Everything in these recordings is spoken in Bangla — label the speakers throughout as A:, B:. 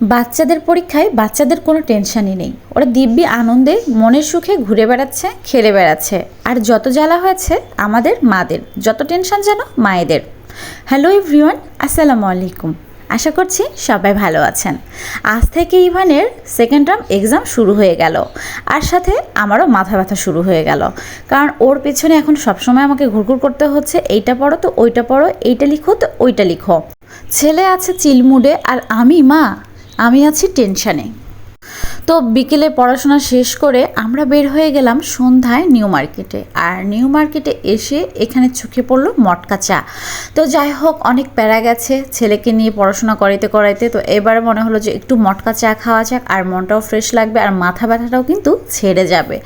A: বাচ্চাদের পরীক্ষায় বাচ্চাদের কোনো টেনশনই নেই। ওরা দিব্যি আনন্দে মনের সুখে ঘুরে বেড়াচ্ছে, খেলে বেড়াচ্ছে। আর যত জ্বালা হয়েছে আমাদের মাদের, যত টেনশন যেন মায়েদের। হ্যালো এভরিওয়ান, আসসালামু আলাইকুম। আশা করছি সবাই ভালো আছেন। আজ থেকে ইভানের সেকেন্ড টার্ম এক্সাম শুরু হয়ে গেল। আর সাথে আমারও মাথা ব্যথা শুরু হয়ে গেল। কারণ ওর পেছনে এখন সবসময় আমাকে ঘুরঘুর করতে হচ্ছে, এইটা পড়ো তো, ওইটা পড়ো, এইটা লিখো তো, ওইটা লিখো। ছেলে আছে চিলমুডে, আর আমি মা। আমি আছি টেনশানে। তো বিকেলে পড়াশোনা শেষ করে আমরা বের হয়ে গেলাম সন্ধ্যায় নিউ মার্কেটে। আর নিউ মার্কেটে এসে এখানে চোখে পড়ল মটকা চা। তো যাই হোক, অনেক প্যারা গেছে। ছেলেকে নিয়ে পড়াশোনা করাইতে করাইতে তো এবার মনে হলো যে একটু মটকা চা খাওয়া যাক, আর মনটাও ফ্রেশ লাগবে, আর মাথা ব্যথাটাও কিন্তু ছেড়ে যাবে।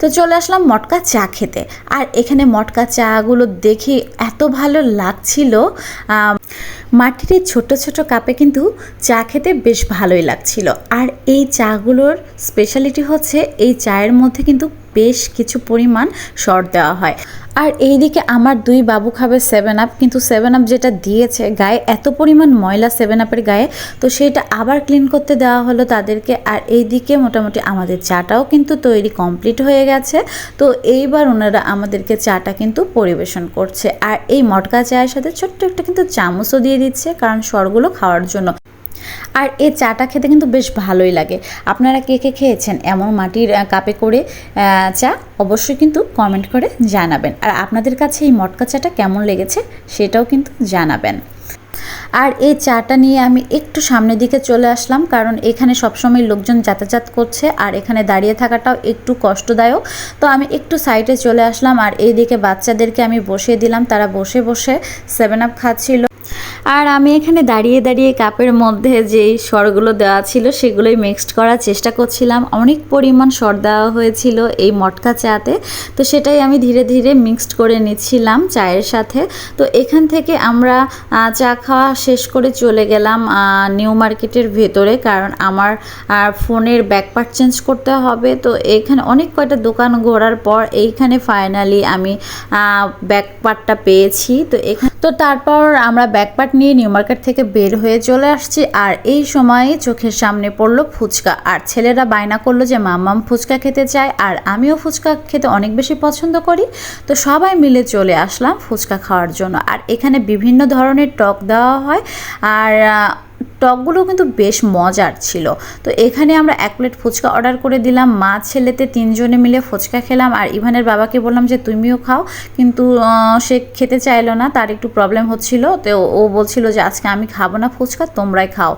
A: তো চলে আসলাম মটকা চা খেতে। আর এখানে মটকা চাগুলো দেখে এত ভালো লাগছিল মাটির ছোট ছোট কাপে কিন্তু চা খেতে বেশ ভালোই লাগছিল। আর এই চাগুলোর স্পেশালিটি হচ্ছে এই চায়ের মধ্যে কিন্তু বেশ কিছু পরিমাণ শর্ট দেওয়া হয়। আর এইদিকে আমার দুই বাবু খাবে সেভেন আপ কিন্তু সেভেন আপ যেটা দিয়েছে গায়ে এত পরিমাণ ময়লা সেভেন আপের গায়ে, তো সেটা আবার ক্লিন করতে দেওয়া হলো তাদেরকে। আর এইদিকে মোটামুটি আমাদের চাটাও কিন্তু তৈরি কমপ্লিট হয়ে গেছে। তো এইবার ওনারা আমাদেরকে চাটা কিন্তু পরিবেশন করছে। আর এই মটকা চায়ের সাথে ছোট্ট একটা কিন্তু চামচও দিয়ে দিচ্ছে, কারণ স্বরগুলো খাওয়ার জন্য। আর এই চাটা খেতে কিন্তু বেশ ভালোই লাগে। আপনারা কে কে খেয়েছেন? এমন মাটির কাপে করে চা অবশ্যই কিন্তু কমেন্ট করে জানাবেন। আর আপনাদের কাছে এই মটকা চাটা কেমন লেগেছে সেটাও কিন্তু জানাবেন। আর এই চাটা নিয়ে আমি একটু সামনের দিকে চলে আসলাম, কারণ এখানে সবসময় লোকজন যাতায়াত করছে আর এখানে দাঁড়িয়ে থাকাটাও একটু কষ্টদায়ক। তো আমি একটু সাইডে চলে আসলাম আর এইদিকে বাচ্চাদেরকে আমি বসিয়ে দিলাম, তারা বসে বসে সেভেন আপ খাচ্ছিল। আর আমি এখানে দাঁড়িয়ে দাঁড়িয়ে কাপের মধ্যে যেই স্বরগুলো দেওয়া ছিল সেগুলোই মিক্সড করার চেষ্টা করছিলাম। অনেক পরিমাণ স্বর দেওয়া হয়েছিল এই মটকা চাতে। তো সেটাই আমি ধীরে ধীরে মিক্সড করে নিচ্ছিলাম চায়ের সাথে। তো এখান থেকে আমরা চা খাওয়া শেষ করে চলে গেলাম নিউ মার্কেটের ভেতরে। কারণ আমার ফোনের ব্যাকপার্ট চেঞ্জ করতে হবে। তো এখানে অনেক কয়টা দোকান ঘোরার পর এইখানে ফাইনালি আমি ব্যাকপার্টটা পেয়েছি। তো এখানে, তো তারপর আমরা ব্যাকপার্ট নিয়ে নিউ মার্কেট থেকে বের হয়ে চলে আসছি। আর এই সময়ে চোখের সামনে পড়ল ফুচকা। আর ছেলেরা বায়না করল যে, মাম্মাম, ফুচকা খেতে চায় আর আমিও ফুচকা খেতে অনেক বেশি পছন্দ করি। তো সবাই মিলে চলে আসলাম ফুচকা খাওয়ার জন্য। আর এখানে বিভিন্ন ধরনের টক দেওয়া হয়। আর আহ, টকগুলো কিন্তু বেশ মজার ছিল। তো এখানে আমরা এক প্লেট ফুচকা অর্ডার করে দিলাম মা ছেলেতে তিনজনে মিলে ফুচকা খেলাম আর ইভানের বাবাকে বললাম যে তুমিও খাও। কিন্তু সে খেতে চাইলো না তার একটু প্রবলেম হচ্ছিল। তো ও বলছিল যে আজকে আমি খাব না ফুচকা তোমরাই খাও।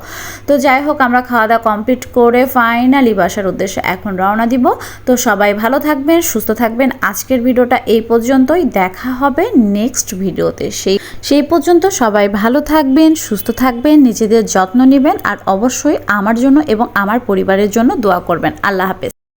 A: তো যাই হোক আমরা খাওয়া দাওয়া কমপ্লিট করে ফাইনালি বাসার উদ্দেশ্যে এখন রওনা দিব। তো সবাই ভালো থাকবেন সুস্থ থাকবেন। আজকের ভিডিওটা এই পর্যন্তই। দেখা হবে নেক্সট ভিডিওতে সেই সেই পর্যন্ত সবাই ভালো থাকবেন সুস্থ থাকবেন নিজেদের যত্ন নেবেন আর অবশ্যই আমার জন্য এবং আমার পরিবারের জন্য দোয়া করবেন। আল্লাহ হাফেজ।